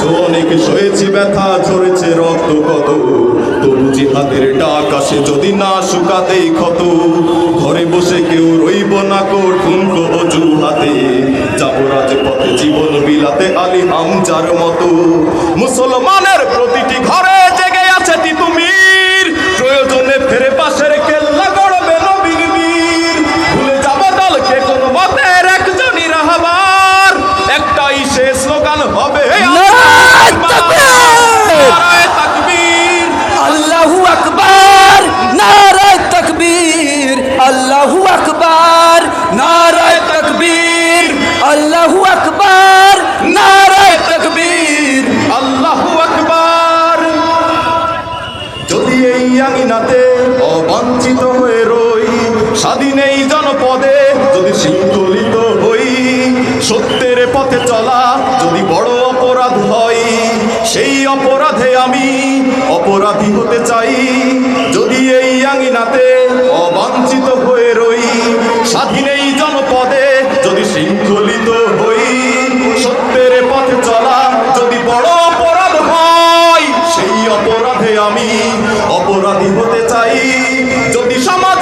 অনেক ব্যথা, ঝরেছে রক্ত কত? তবু জিহাদের ডাক আসে যদি না শুকাতেই ক্ষত। ঘরে বসে কেউ রইব না কো অজুহাতে। জীবন বিলাতে হামজার মতো। মুসলমানের প্রতিটি ঘরে জেগে আছে তিতুমির। প্রয়োজনে ফেরে পাশের কেল্লা গড়বে নবীর ভুলে দলকে কোন মতের একজনই রাহাবার। একটাই শেষ হবে আল্লাহু আকবার! নারায় তকবীর! আল্লাহু আকবার! নারায় তকবীর! আল্লাহু আকবার! নারায় তকবীর! আল্লাহু আকবার! যদি এই আঙিনাতে অবাঞ্ছিত হয়ে রই স্বাধীন এই জনপদে যদি শৃঙ্খলিত হই সত্যের পথে চলা যদি বড় অপরাধ হয় সেই অপরাধে আমি অপরাধী হতে চাই। যদি এই আঙিনাতে অবাঞ্ছিত হয়ে রই, স্বাধীন এই জনপদে যদি শৃঙ্খলিত হই, সত্যের পথে চলা যদি বড় অপরাধ হয়, সেই অপরাধে আমি অপরাধী হতে চাই। যদি সমাজে